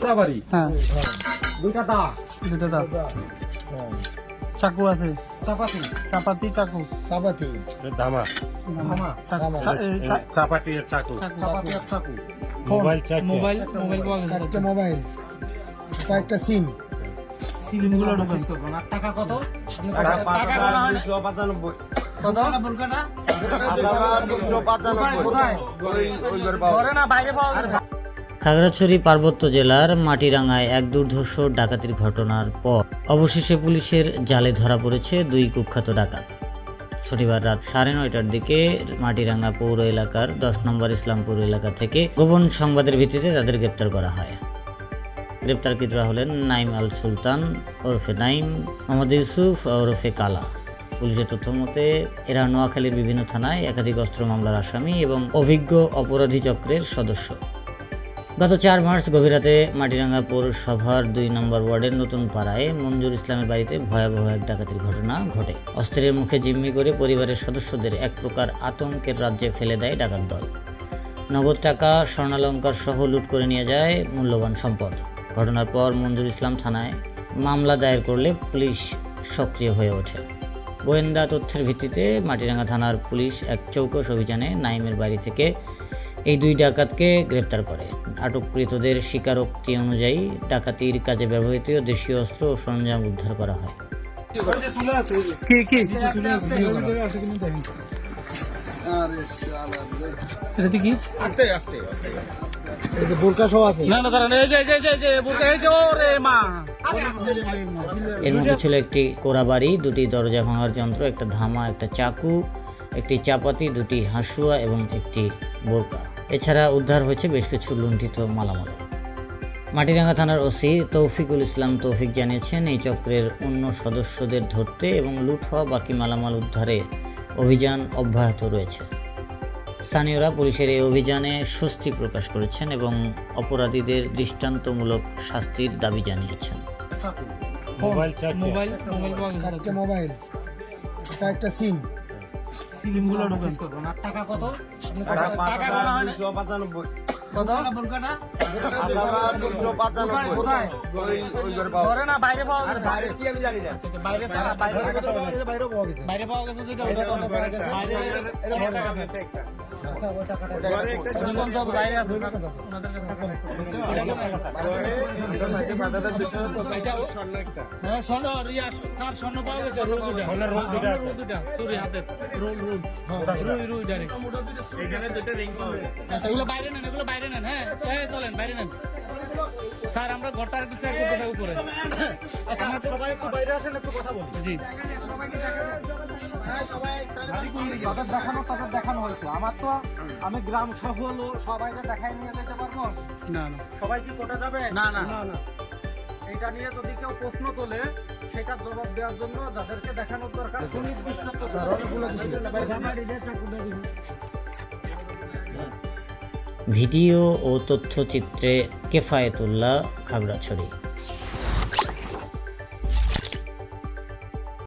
কাঁচরাবাড়ি হ্যাঁ। দুইটা দা। দুটো দাও চাকু আছে। চাপাতি। চাপাতি চাকু। চাপাতি। ধামা। ধামা। চাকু। আর। চাপাতি আর চাকু। মোবাইল চাকু মোবাইল মোবাইল পাওয়া গেছে একটা মোবাইল। কয়েকটা সিম। সিমগুলো ঢোকান। টাকা কত? আপনি টাকা টাকা- টাকা পঁচানব্বই। কত ঘরে বাইরে পাওয়া খাগড়াছড়ি পার্বত্য জেলার মাটিরাঙ্গায় এক দুর্ধর্ষ ডাকাতির ঘটনার পর অবশেষে পুলিশের জালে ধরা পড়েছে দুই কুখ্যাত ডাকাত। শনিবার রাত সাড়ে নয়টার দিকে মাটিরাঙ্গা পৌর এলাকার দশ নম্বর ইসলামপুর এলাকা থেকে গোপন সংবাদের ভিত্তিতে তাদের গ্রেপ্তার করা হয়। গ্রেপ্তারকৃতরা হলেন নাইম আল সুলতান, ওরফে নাইম, মোহাম্মদ ইউসুফ, ওরফে কালা। পুলিশের তথ্য মতে, এরা নোয়াখালীর বিভিন্ন থানায় একাধিক অস্ত্র মামলার আসামি এবং অভিজ্ঞ অপরাধী চক্রের সদস্য। গত চার মার্চ গভীর রাতে মাটিরাঙ্গা পৌরসভার দুই নম্বর ওয়ার্ডের নতুন পাড়ায় মঞ্জুর ইসলামের বাড়িতে ভয়াবহ এক ডাকাতির ঘটনা ঘটে। অস্ত্রের মুখে জিম্মি করে পরিবারের সদস্যদের এক প্রকার আতঙ্কের রাজ্যে ফেলে দেয় ডাকাত দল। নগদ টাকা, স্বর্ণালঙ্কার সহ লুট করে নিয়ে যায় মূল্যবান সম্পদ। ঘটনার পর মঞ্জুর ইসলাম থানায় মামলা দায়ের করলে পুলিশ সক্রিয় হয়ে ওঠে। গোয়েন্দা তথ্যের ভিত্তিতে মাটিরাঙ্গা থানার পুলিশ এক চৌকস অভিযানে নাইমের বাড়ি থেকে এই দুই ডাকাতকে গ্রেপ্তার করে। আটককৃতদের স্বীকারোক্তি অনুযায়ী ডাকাতির কাজে ব্যবহৃত দেশীয় অস্ত্র ও সরঞ্জাম উদ্ধার করা হয়। কি কি? এটাতে কি? এই যে বোরকা সহ আছে। না না দাঁড়ান এই যে এই যে এই যে, এই যে বুকে এই যে ওরে মা! এর মধ্যে ছিল একটি কোড়াবাড়ি দুটি দরজা ভাঙার যন্ত্র একটা ধামা একটা চাকু একটি চাপাতি দুটি হাসুয়া এবং একটি বোরকা। এছাড়া উদ্ধার হয়েছে বেশ কিছু লুণ্ঠিত মালামাল। মাটিরাঙ্গা থানার ওসি তৌফিকুল ইসলাম তৌফিক জানিয়েছেন এই চক্রের অন্য সদস্যদের ধরতে এবং লুট হওয়া বাকি মালামাল উদ্ধারে অভিযান অব্যাহত রয়েছে। স্থানীয়রা পুলিশের এই অভিযানে স্বস্তি প্রকাশ করেছেন এবং অপরাধীদের দৃষ্টান্তমূলক শাস্তির দাবি জানিয়েছেন। মোবাইল মোবাইল মোবাইল একটা কয়েকটা সিম সিমগুলো ঢোকেন। করবেন। টাকা কত? টাকা না। না। গেছে। বাইরে পাওয়া গেছে যেটা হ্যাঁ, স্বর্ণ, ইয়া, স্যার, স্বর্ণ পাওয়া গেছে, রোল দুটা। রোল দুটা দুটা, চুরি হাতের, রোল, রোল। রুই, রুই direct। আচ্ছা, এগুলো বাইরে নেন, এগুলো বাইরে নেন, হ্যাঁ? চলেন, বাইরে নেন। স্যার, আমরা ঘরটার বিচার করতে উপরে। আচ্ছা, সবাই একটু বাইরে আসেন একটু কথা বলি জি। তাদের দেখানো তাদের দেখানো হয়েছে আমার তো আমি গ্রাম সহ হলো সবাইকে দেখাই নিয়ে যেতে পারব না, না। সবাই কি কোটা যাবে না, না। এটা নিয়ে যদি কেউ প্রশ্ন তোলে সেটার জবাব দেওয়ার জন্য যাদেরকে দেখানোর দরকার সুনির্দিষ্ট ভিডিও ও তথ্যচিত্রে কেফায়েতুল্লাহ খাগড়াছড়ি।